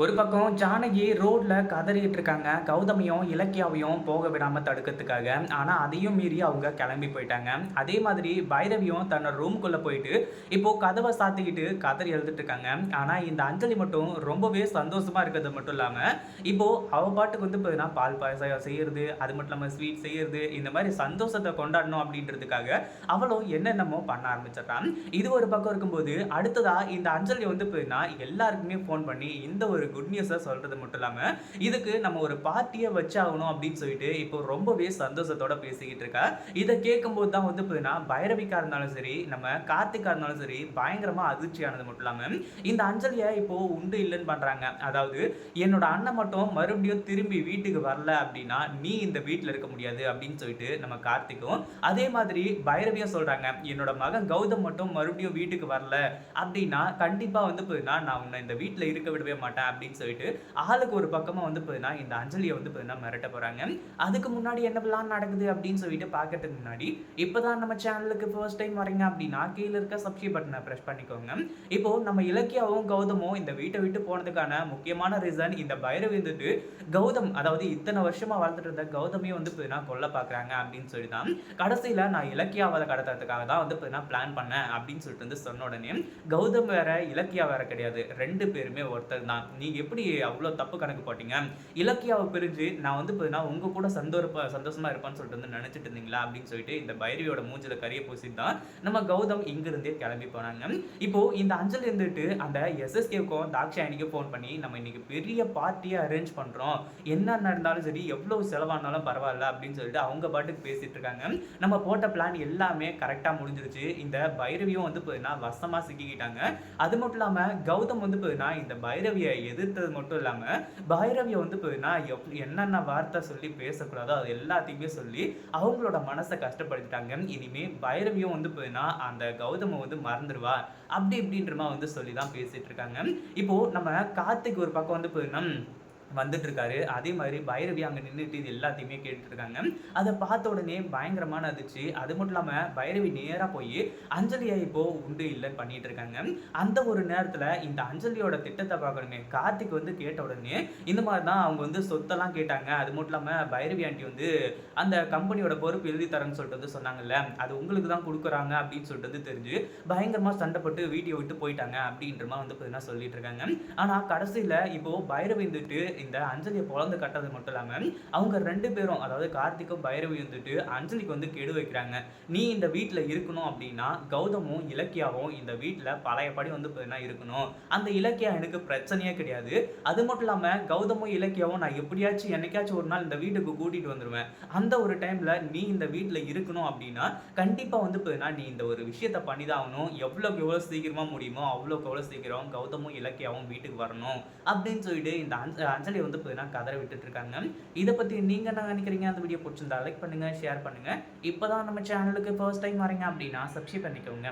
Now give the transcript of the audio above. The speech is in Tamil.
ஒரு பக்கம் ஜானகி ரோட்ல கதறிட்டு இருக்காங்க. கௌதமியும் இலக்கியாவையும் போக விடாம தடுக்கிறதுக்காக. ஆனா அதையும் மீறி அவங்க கிளம்பி போயிட்டாங்க. அதே மாதிரி பைரவியும் தன்னோட ரூம்குள்ள போயிட்டு இப்போ கதவை சாத்திக்கிட்டு கதறி எழுதிட்டு இருக்காங்க. ஆனா இந்த அஞ்சலி மட்டும் ரொம்பவே சந்தோஷமா இருக்கிறது மட்டும் இல்லாம இப்போ அவ பாட்டுக்கு வந்து பார்த்தீங்கன்னா பால் பாயசம் செய்யறது அது மட்டும் இல்லாம ஸ்வீட் செய்யறது இந்த மாதிரி சந்தோஷத்தை கொண்டாடணும் அப்படின்றதுக்காக அவளும் என்னென்னமோ பண்ண ஆரம்பிச்சிடறான் இது ஒரு பக்கம் இருக்கும்போது அடுத்ததா இந்த அஞ்சலி வந்து பார்த்தீங்கன்னா எல்லாருக்குமே ஃபோன் பண்ணி இந்த ஒரு குட் நியூஸை சொல்றது மட்டும் இல்லாமல் இதுக்கு நம்ம ஒரு பார்ட்டியை வச்சாகணும் அப்படின்னு சொல்லிட்டு இப்போ ரொம்பவே சந்தோஷத்தோட பேசிக்கிட்டு இருக்கா. இதை கேட்கும்போது தான் வந்து பார்த்தீங்கன்னா பைரவிக்கா இருந்தாலும் சரி நம்ம கார்த்திகா இருந்தாலும் சரி பயங்கரமாக அதிர்ச்சியானது மட்டும் இல்லாமல் இந்த அஞ்சலியை இப்போது உண்டு இல்லைன்னு பண்ணுறாங்க அதாவது என்னோட அண்ணன் மட்டும் மறுபடியும் திரும்பி வீட்டுக்கு வரல அப்படின்னா நீ இந்த வீட்டில் இருக்க முடியாது அப்படின்னு சொல்லிட்டு நம்ம கார்த்திக்கும் அதே மாதிரி பைரவியும் சொல்கிறாங்க என்னோட மகன் கௌதம் மட்டும் மறுபடியும் வீட்டுக்கு வரல அப்படின்னா கண்டிப்பாக வந்து பார்த்தீங்கன்னா நான் உன்னை இந்த வீட்டில் இருக்க விடவே மாட்டேன் அப்படின்னு சொல்லிட்டு ஆளுக்கு ஒரு பக்கமாக வந்து பார்த்தீங்கன்னா இந்த அஞ்சலியை வந்து பார்த்தீங்கன்னா மிரட்ட போகிறாங்க அதுக்கு முன்னாடி என்ன பிளான் நடக்குது அப்படின்னு சொல்லிட்டு பார்க்கறதுக்கு முன்னாடி இப்போ தான் நம்ம சேனலுக்கு ஃபர்ஸ்ட் டைம் வரீங்க அப்படின்னா கீழே இருக்க சப்ஸ்கிரைப் பட்டனை ப்ரெஸ் பண்ணிக்கோங்க. இப்போ நம்ம இலக்கியாவும் கௌதமும் இந்த வீட்டை விட்டு போனதுக்கான முக்கியமான ரீசன் இந்த பைரவி வந்துட்டு கௌதம் அதாவது இத்தனை வருஷமா வளர்த்துட்டு இருந்த கௌதமையும் வந்து பார்த்தீங்கன்னா கொல்ல பார்க்குறாங்க அப்படின்னு சொல்லி தான் கடைசியில் நான் இலக்கியாவதை கடத்துறதுக்காக தான் வந்து பார்த்தீங்கன்னா பிளான் பண்ணேன் அப்படின்னு சொல்லிட்டு வந்து சொன்ன உடனே கௌதம் வேற இலக்கியா வேற கிடையாது. ரெண்டு பேருமே ஒருத்தர் தான் நீங்கள் எப்படி அவ்வளோ தப்பு கணக்கு போட்டீங்க? இலக்கியாவை பிரிஞ்சு நான் வந்து பார்த்தீங்கன்னா உங்கள் கூட சந்தோர சந்தோஷமாக இருப்பான்னு சொல்லிட்டு வந்து நினச்சிட்டு இருந்தீங்களா? அப்படின்னு சொல்லிட்டு இந்த பைரவியோட மூஞ்சில் கரிய பூசி தான் நம்ம கௌதம் இங்கிருந்தே கிளம்பி போனாங்க. இப்போ இந்த அஞ்சல் இருந்துட்டு அந்த எஸ்எஸ்கேவுக்கும் தாக்ஷாயணிக்கும் ஃபோன் பண்ணி நம்ம இன்னைக்கு பெரிய பார்ட்டியை அரேஞ்ச் பண்ணுறோம் என்ன நடந்தாலும் சரி எவ்வளோ செலவானாலும் பரவாயில்ல அப்படின்னு சொல்லிட்டு அவங்க பாட்டுக்கு பேசிட்டு இருக்காங்க. நம்ம போட்ட பிளான் எல்லாமே கரெக்டாக முடிஞ்சிருச்சு. இந்த பைரவியும் வந்து பார்த்தீங்கன்னா வசமாக சிக்கிக்கிட்டாங்க. அது மட்டும் இல்லாமல் கௌதம் வந்து பார்த்தீங்கன்னா இந்த பைரவியை எதிர்த்தது மட்டும் இல்லாமல் பைரவியை வந்து பார்த்தீங்கன்னா எப்- என்னென்ன வார்த்தை சொல்லி பேசக்கூடாதோ அது எல்லாத்தையுமே சொல்லி அவங்களோட மனசை கஷ்டப்படுத்திட்டாங்க. இனிமேல் பைரவியும் வந்து பார்த்தீங்கன்னா அந்த கௌதமை வந்து மறந்துடுவா அப்படி இப்படின்றமா வந்து சொல்லி தான் பேசிட்டு இருக்காங்க. இப்போ நம்ம கார்த்திக் ஒரு பக்கம் வந்து பார்த்தீங்கன்னா வந்துட்டுருக்காரு. அதே மாதிரி பைரவி அங்கே நின்றுட்டு இது எல்லாத்தையுமே கேட்டுட்டுருக்காங்க அதை பார்த்த உடனே பயங்கரமான அதிர்ச்சி. அது மட்டும் இல்லாமல் பைரவி நேராக போய் அஞ்சலியை இப்போ உண்டு இல்லைன்னு பண்ணிட்டு இருக்காங்க அந்த ஒரு நேரத்தில் இந்த அஞ்சலியோட திட்டத்தை பார்க்கணுமே. கார்த்திக் வந்து கேட்ட உடனே இந்த மாதிரி தான் அவங்க வந்து சொத்தெல்லாம் கேட்டாங்க. அது மட்டும் இல்லாமல் பைரவி ஆண்டி வந்து அந்த கம்பெனியோட பொறுப்பு எழுதி தரேன்னு சொல்லிட்டு வந்து சொன்னாங்கல்ல. அது உங்களுக்கு தான் கொடுக்குறாங்க அப்படின்னு சொல்லிட்டு வந்து தெரிஞ்சு பயங்கரமாக சண்டைப்பட்டு வீடியோ விட்டு போயிட்டாங்க அப்படின்ற மாதிரி வந்து பார்த்தீங்கன்னா சொல்லிட்டு இருக்காங்க ஆனால் கடைசியில் இப்போ பைரவி வந்துட்டு இந்த அஞ்சலியை பிறந்து கட்டது மட்டும் இல்லாம அவங்க ரெண்டு பேரும் அதாவது கார்த்திக்கும் பைரவி வந்துட்டு அஞ்சலிக்கு வந்து கெடு வைக்கிறாங்க. நீ இந்த வீட்டில் இருக்கணும் அப்படின்னா கௌதமும் இலக்கியாவும் இந்த வீட்டில் பழையபடி வந்து இருக்கணும். அந்த இலக்கியா எனக்கு பிரச்சனையே கிடையாது. அது மட்டும் இல்லாம கௌதமும் இலக்கியாவும் நான் எப்படியாச்சும் என்னைக்காச்சும் ஒரு நாள் இந்த வீட்டுக்கு கூட்டிட்டு வந்துருவேன். அந்த ஒரு டைம்ல நீ இந்த வீட்டில் இருக்கணும் அப்படின்னா கண்டிப்பா வந்து பார்த்தீங்கன்னா நீ இந்த ஒரு விஷயத்த பண்ணி தான் ஆகணும். எவ்வளோக்கு எவ்வளோ சீக்கிரமா முடியுமோ அவ்வளோக்கு எவ்வளோ சீக்கிரம் கௌதமும் இலக்கியாவும் வீட்டுக்கு வரணும். அப்படின்னு சொல்லிட்டு இந்த அஞ்ச- அஞ்சலி வந்து பார்த்தீங்கன்னா கதற விட்டுட்டு இருக்காங்க இதை பற்றி நீங்கள் என்ன நினைக்கிறீங்க? அந்த வீடியோ பிடிச்சிருந்தா லைக் பண்ணுங்கள் ஷேர் பண்ணுங்கள் இப்போ தான் நம்ம சேனலுக்கு ஃபர்ஸ்ட் டைம் வரீங்க அப்படின்னா சப்ஸ்கிரைப் பண்ணிக்கோங்க.